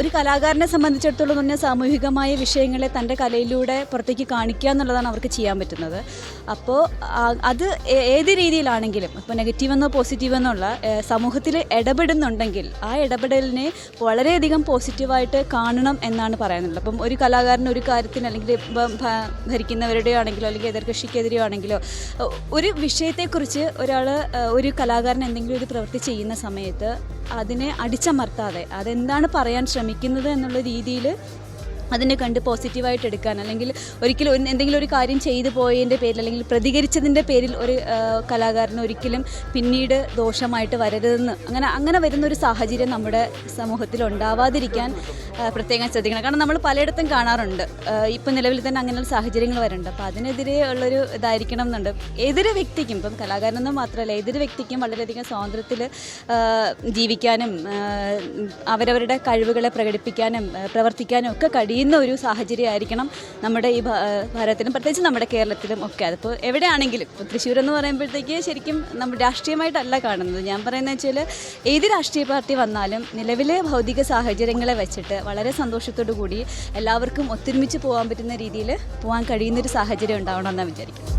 ഒരു കലാകാരനെ സംബന്ധിച്ചിടത്തോളം തന്നെ സാമൂഹികമായ വിഷയങ്ങളെ തന്റെ കലയിലൂടെ പുറത്തേക്ക് കാണിക്കുക എന്നുള്ളതാണ് അവർക്ക് ചെയ്യാൻ പറ്റുന്നത്. അപ്പോൾ അത് ഏത് രീതിയിലാണെങ്കിലും ഇപ്പോൾ നെഗറ്റീവ് എന്നോ പോസിറ്റീവ് എന്നുള്ള സമൂഹത്തിൽ ഇടപെടുന്നുണ്ടെങ്കിൽ ആ ഇടപെടലിനെ വളരെയധികം പോസിറ്റീവായിട്ട് കാണണം എന്നാണ് പറയാനുള്ളത്. അപ്പം ഒരു കലാകാരൻ ഒരു കാര്യത്തിന് അല്ലെങ്കിൽ ഇപ്പം ഭരിക്കുന്നവരുടെയോ ആണെങ്കിലോ അല്ലെങ്കിൽ എതിർകക്ഷിക്കെതിരെയോ ആണെങ്കിലോ ഒരു വിഷയത്തെക്കുറിച്ച് ഒരാൾ ഒരു കലാകാരൻ എന്തെങ്കിലും ഒരു പ്രവൃത്തി ചെയ്യുന്ന സമയത്ത് അതിനെ അടിച്ചമർത്താതെ അതെന്താണ് പറയാൻ ശ്രമിക്കുന്നത് എന്നുള്ള രീതിയിൽ അതിനെ കണ്ട് പോസിറ്റീവായിട്ട് എടുക്കാൻ അല്ലെങ്കിൽ ഒരിക്കലും എന്തെങ്കിലും ഒരു കാര്യം ചെയ്തു പോയതിന്റെ പേരിൽ അല്ലെങ്കിൽ പ്രതികരിച്ചതിന്റെ പേരിൽ ഒരു കലാകാരന് ഒരിക്കലും പിന്നീട് ദോഷമായിട്ട് വരരുതെന്ന്. അങ്ങനെ അങ്ങനെ വരുന്ന ഒരു സാഹചര്യം നമ്മുടെ സമൂഹത്തിൽ ഉണ്ടാവാതിരിക്കാൻ പ്രത്യേകം ശ്രദ്ധിക്കണം. കാരണം നമ്മൾ പലയിടത്തും കാണാറുണ്ട്. ഇപ്പം നിലവിൽ തന്നെ അങ്ങനെയുള്ള സാഹചര്യങ്ങൾ വരുന്നുണ്ട്. അപ്പോൾ അതിനെതിരെ ഉള്ളൊരു ഇതായിരിക്കണം എന്നുണ്ട്. ഏതൊരു വ്യക്തിക്കും ഇപ്പം കലാകാരനെന്ന് മാത്രമല്ല ഏതൊരു വ്യക്തിക്കും വളരെയധികം സ്വാതന്ത്ര്യത്തിൽ ജീവിക്കാനും അവരവരുടെ കഴിവുകളെ പ്രകടിപ്പിക്കാനും പ്രവർത്തിക്കാനും ഒക്കെ കഴിയുന്ന ഒരു സാഹചര്യമായിരിക്കണം നമ്മുടെ ഈ ഭാരതത്തിലും പ്രത്യേകിച്ച് നമ്മുടെ കേരളത്തിലും ഒക്കെ. അതിപ്പോൾ എവിടെയാണെങ്കിലും ഇപ്പോൾ തൃശ്ശൂർ എന്ന് പറയുമ്പോഴത്തേക്ക് ശരിക്കും നമ്മൾ രാഷ്ട്രീയമായിട്ടല്ല കാണുന്നത്. ഞാൻ പറയുന്നത് വെച്ചാൽ ഏത് രാഷ്ട്രീയ പാർട്ടി വന്നാലും നിലവിലെ ഭൗതിക സാഹചര്യങ്ങളെ വെച്ചിട്ട് വളരെ സന്തോഷത്തോടു കൂടി എല്ലാവർക്കും ഒത്തൊരുമിച്ച് പോകാൻ പറ്റുന്ന രീതിയിൽ പോകാൻ കഴിയുന്നൊരു സാഹചര്യം ഉണ്ടാവണമെന്നാണ് വിചാരിക്കുന്നത്